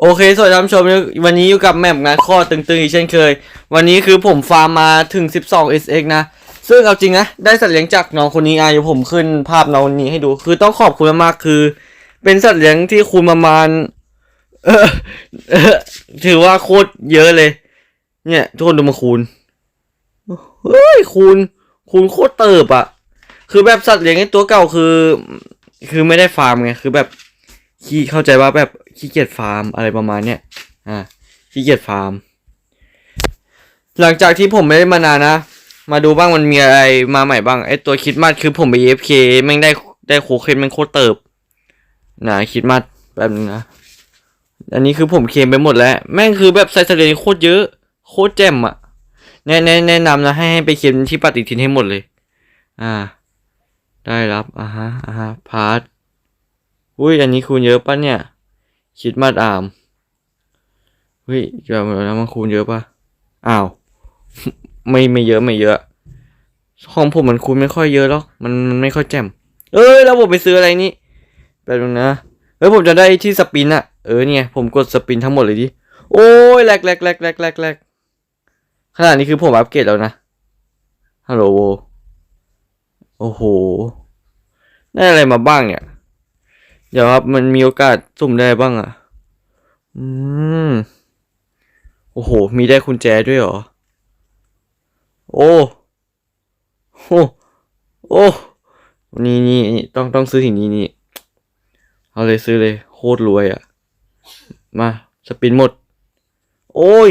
โอเค สวัสดีท่านผู้ชม วันนี้อยู่กับแมปงานข้อตึงๆ อีกเช่นเคย วันนี้คือผมฟาร์มมาถึง 12 SX นะ ซึ่งเอาจริงนะ ได้สัตว์เลี้ยงจากน้องคนนี้อะเดี๋ยวผมขึ้นภาพน้องคนนี้ให้ดู คือต้องขอบคุณมากๆคือ เป็นสัตว์เลี้ยงที่คูณประมาณ ถือว่าโคตรเยอะเลย เนี่ย ทุกคนดูมาคูณเฮ้ยคูณคูณโคตรเติบอะคือแบบสัตว์เลี้ยงไอ้ตัวเก่าคือ คือไม่ได้ฟาร์มไง คือแบบขี้เข้าใจว่าแบบ ขี้เกียจฟาร์มอะไรประมาณเนี้ยอ่าขี้เกียจฟาร์ม หลังจากที่ผมไม่ได้มานานนะ มาดูบ้างมันมีอะไรมาใหม่บ้างไอตัวคิดมัดคือผมไป AFK แม่งได้ได้โคเคนแม่งโคตรเติบนะคิดมัดแป๊บนึงนะ อันนี้คือผมเคลมไปหมดแล้ว แม่งคือแบบไซส์เลโคตรเยอะ โคตรแจ่มอะแนะแนะแนะนำนะให้ให้ไปเคลมที่ปฏิทินให้หมดเลย อ่า ได้รับอ่าฮะอ่าฮะพาร์ทอุ้ยอันนี้คูณเยอะปะเนี่ย คิดมาดอามเฮ้ยเดี๋ยวแล้วมันคูณเยอะปะอ้าว ไม่ไม่เยอะไม่เยอะของผมมันคูณไม่ค่อยเยอะหรอกมันมันไม่ค่อยแจ่มเอ้ยแล้วผมไปซื้ออะไรนี่แป๊บนึงนะเฮ้ยผมจะได้ที่สปินอะเออเนี่ยผมกดสปินทั้งหมดเลยดิโอ้ยแหลกแหลกแหลกแหลกแหลกแหลกขนาดนี้คือผมอัปเกรดแล้วนะฮัลโหลโอ้โหได้อะไรมาบ้างเนี่ย เดี๋ยวครับมันมีโอกาสสุ่มได้บ้างอะ อืม โอ้โห มีได้กุญแจด้วยเหรอ โอ้โหโอ้นี่นี่นี่ต้องต้องซื้อสิ่งนี้นี่ เอาเลยซื้อเลย โคตรรวยอะ มา สปินหมด โอ้ย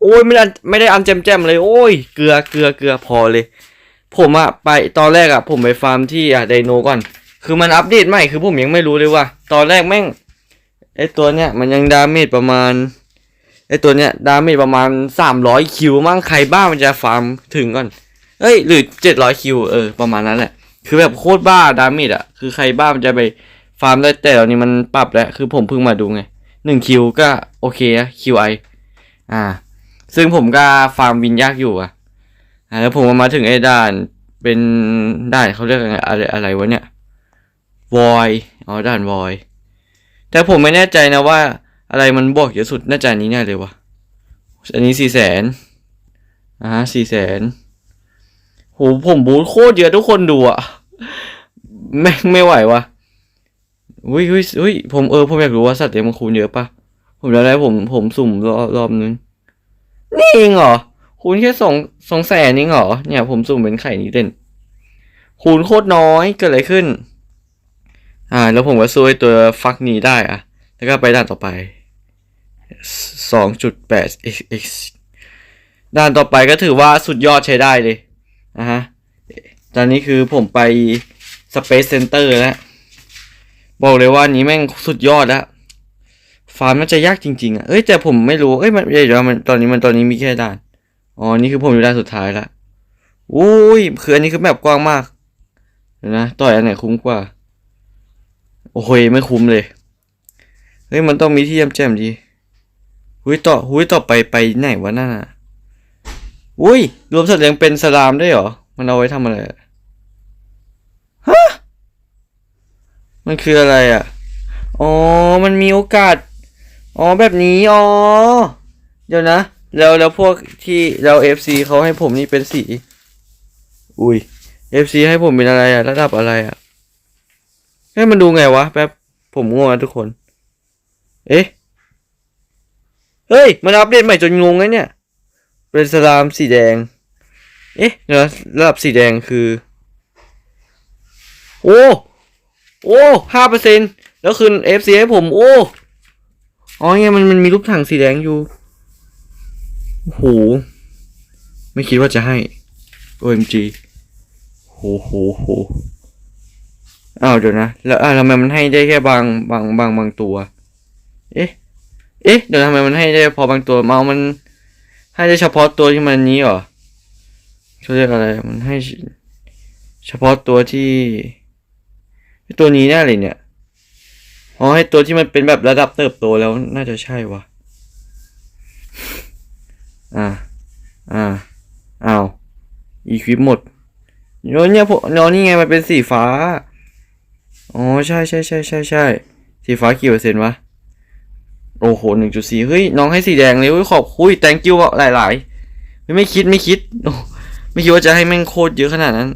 โอ้ยไม่ได้ไม่ได้อันแจมๆเลย โอ้ย เกลือเกลือเกลือพอเลย ผมอะไปตอนแรกอะผมไปฟาร์มที่อะไดโนก่อน คือมันอัปเดตใหม่คือผมยังไม่รู้เลยว่า ตอนแรกแม่งไอตัวเนี้ยมันยังดาเมจประมาณไอตัวเนี้ยดาเมจประมาณสามร้อยคิวมั่งใครบ้ามันจะฟาร์มถึงก่อนเอ้ยหรือเจ็ดร้อยคิวเออประมาณนั้นแหละ คือแบบโคตรบ้าดาเมจอะคือใครบ้ามันจะไปฟาร์มได้แต่ตอนนี้มันปรับแล้วคือผมเพิ่งมาดูไงหนึ่งคิวก็โอเคอะคิวไออ่า ซึ่งผมก็ฟาร์มวินยากอยู่อะอ่าแล้วผมมาถึงไอ้ด่านเป็นด่านเขาเรียกอะไรอะไรวะเนี่ย วอยอ๋อด่านวอยแต่ผมไม่แน่ใจนะว่า อะไรมันบวกเยอะสุดน่าจะอันนี้แน่เลยวะอันนี้สี่แสนอ่าสี่แสนโหผมบูทโคตรเยอะทุกคนดูอะแม่งไม่ไหววะอุ้ยอุ้ยอุ้ยผมเออผมอยากรู้ว่าสัตว์เลี้ยงมันคูณเยอะปะผมจะได้ผมผมสุ่มรอบรอบนึงนี่เองเหรอคูณแค่สองสองแสนนี่เหรอเนี่ย ผมสุ่มเป็นไข่นี้เด่นคูณโคตรน้อยเกิดอะไรขึ้น อ่า แล้วผมก็สู้ไอ้ตัวฟักนี้ได้อะแล้วก็ไปด่านต่อไปสองจุดแปด x ด่านต่อไปก็ถือว่าสุดยอดใช้ได้เลยนะฮะ ตอนนี้คือผมไป Space Center แล้ว บอกเลยว่านี้แม่งสุดยอดแล้วฟาร์มน่าจะยากจริงๆอะ เอ้ยแต่ผมไม่รู้ เอ้ยมันเดี๋ยวมันตอนนี้มันตอนนี้มีแค่ด่าน อ๋อ นี่คือผมอยู่ด้านสุดท้ายละอุ้ยคืออันนี้คือแบบกว้างมากนะ ต่อยอันไหนคุ้มกว่า โอ้โหไม่คุ้มเลย เฮ้ยมันต้องมีที่ยำแจ่มดีหุยต่อหุยต่อไปไปไหนวะนั่นน่ะอุ้ย รวมสัตว์เลี้ยงเป็นสลามได้เหรอ มันเอาไว้ทำอะไรฮะมันคืออะไรอะ อ๋อ มันมีโอกาส อ๋อแบบนี้ อ๋อ เดี๋ยวนะ แล้วแล้วพวกที่แล้ว FC เขาให้ผมนี่เป็นสี อุ้ย FC ให้ผมเป็นอะไรอะ ระดับอะไรอะ ให้มันดูไงวะแป๊บผมงงอะทุกคน เอ๊ะ เฮ้ย มันอัปเดตใหม่จนงงไงเนี่ย เป็นสลามสีแดง เอ๊ะเดี๋ยวนะระดับสีแดงคือ โอ้ โอ้ห้าเปอร์เซ็นต์แล้วคืน FC ให้ผม โอ้ อ๋อเนี่ยมันมันมีรูปถังสีแดงอยู่โอ้โห ไม่คิดว่าจะให้ OMG โหโหโห อ้าวเดี๋ยวนะ แล้วอ่าทำไมมันให้ได้แค่บางบางบางบางตัว เอ๊ะ เอ๊ะ เดี๋ยวทำไมมันให้ได้พอบางตัวเมาส์มัน ให้ได้เฉพาะตัวที่มันนี้เหรอเขาเรียกอะไร มันให้ เฉพาะตัวที่ตัวนี้แน่เลยเนี่ยอ๋อให้ตัวที่มันเป็นแบบระดับเติบโตแล้วน่าจะใช่วะอ่า อ่าอ้าวอีควิปหมดน้เนี่ยพวกโน้นี่ไงมันเป็นสีฟ้า อ๋อใช่ใช่ใช่ใช่ใช่สีฟ้ากี่เปอร์เซ็นต์วะ โอ้โหหนึ่งจุดสี่เฮ้ย น้องให้สีแดงเลยเฮ้ยขอบคุย thank you หลายๆเฮ้ยไม่คิดไม่คิดโอ้ไม่คิดว่าจะให้แม่งโคตรเยอะขนาดนั้น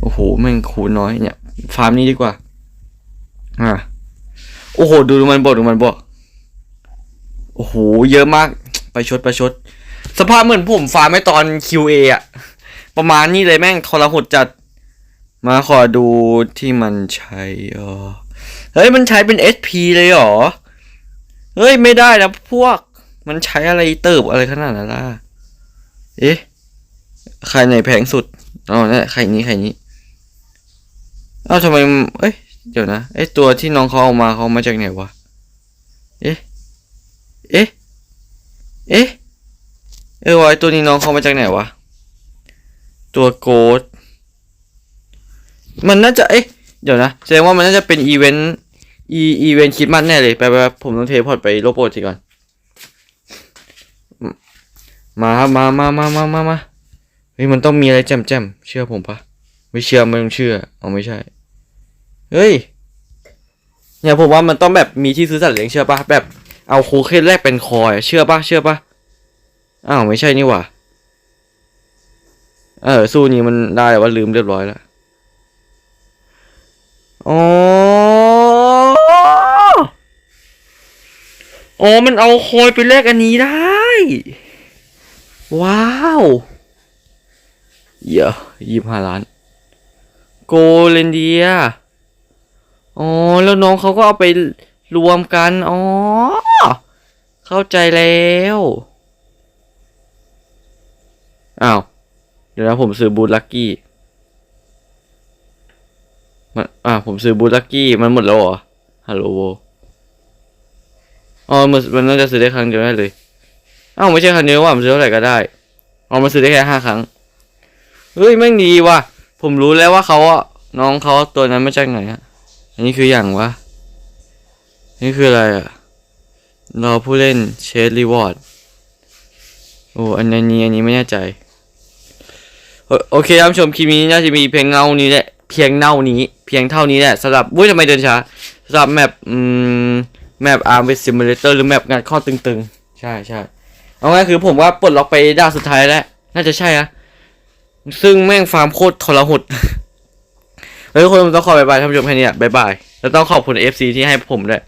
โอ้โหแม่งคูน้อยเนี่ย ฟาร์มนี้ดีกว่าอ่าโอ้โห ดูดูมันบอกดูมันบอกโอ้โห เยอะมาก ไปชดไปชด สภาพเหมือนผมฟาร์มไม่ตอน QA อะประมาณนี้เลยแม่งทรหดจัด มาขอดูที่มันใช้เออเฮ้ย มันใช้เป็น SP เลยเหรอ เฮ้ย ไม่ได้นะพวก มันใช้อะไรเติบอะไรขนาดนั้นล่ะ เอ๊ะ ใครไหนแพงสุด อ๋อนั่นแหละใครนี้ใครนี้อ้าทำไม เอ้ย เดี๋ยวนะไอตัวที่น้องเขาเอามาเขามาจากไหนวะ เอ๊ะ เอ๊ะ เอ๊ะ เออวะไอตัวนี้น้องเขามาจากไหนวะ ตัวโกด มันน่าจะเอ๊ะเดี๋ยวนะแสดงว่ามันน่าจะเป็นอีเวนต์อีอีเวนต์คิดมันแน่เลยไปไปผมต้องเทพอร์ตไปโลโปรทีก่อน มาครับมามามามามามาเฮ้ยมันต้องมีอะไรแจ่มแจ่มเชื่อผมปะไม่เชื่อไม่ต้องเชื่อเอาไม่ใช่ เฮ้ยเนี่ยผมว่ามันต้องแบบมีที่ซื้อสัตว์เลี้ยงเชื่อปะแบบเอาโคเคนแรกเป็นคอยเชื่อปะเชื่อปะอ้าวไม่ใช่นี่หว่าเออสู้นี้มันได้ว่าลืมเรียบร้อยแล้ว อ๋ออ๋อมันเอาคอยไปแลกอันนี้ได้ ว้าวเยอะยี่ห้าล้าน โกเลนเดียอ๋อ แล้วน้องเขาก็เอาไปรวมกัน อ๋อ เข้าใจแล้ว อ้าว เดี๋ยวนะผมซื้อบูทลักกี้ มันอ่าผมซื้อบูลักกี้มันหมดแล้วเหรอฮัลโหลอ๋อมันมันน่าจะซื้อได้ครั้งเดียวได้เลยอ้าวไม่ใช่ครั้งเดียวว่ามันซื้อเท่าไหร่ก็ได้อ๋อมันซื้อได้แค่ห้าครั้งเฮ้ยแม่งดีว่ะ ผมรู้แล้วว่าเขาอะน้องเขาตัวนั้นมาจากไหนอะอันนี้คืออย่างวะนี่คืออะไรอะรอผู้เล่นเชดรีวอร์ดโอ้อันนี้อันนี้ไม่แน่ใจโอโอเคท่านผู้ชมคลิปนี้น่าจะมีเพียงเงานี้แหละเพียงเน่านี้ เพียงเท่านี้แหละสำหรับวุ้ยทำไมเดินช้าสำหรับแมปอืมแมปอาร์มเวสซิมูเลเตอร์หรือแมปงานข้อตึงๆ ใช่ใช่เอาง่ายคือผมว่าปลดล็อกไปด้านสุดท้ายแล้ว น่าจะใช่นะซึ่งแม่งฟาร์มโคตรทรหดแล้วทุกคนต้องขอบายบายท่านผู้ชมแค่นี้บายบาย แล้วต้องขอบคุณเอฟซีที่ให้ผมด้วย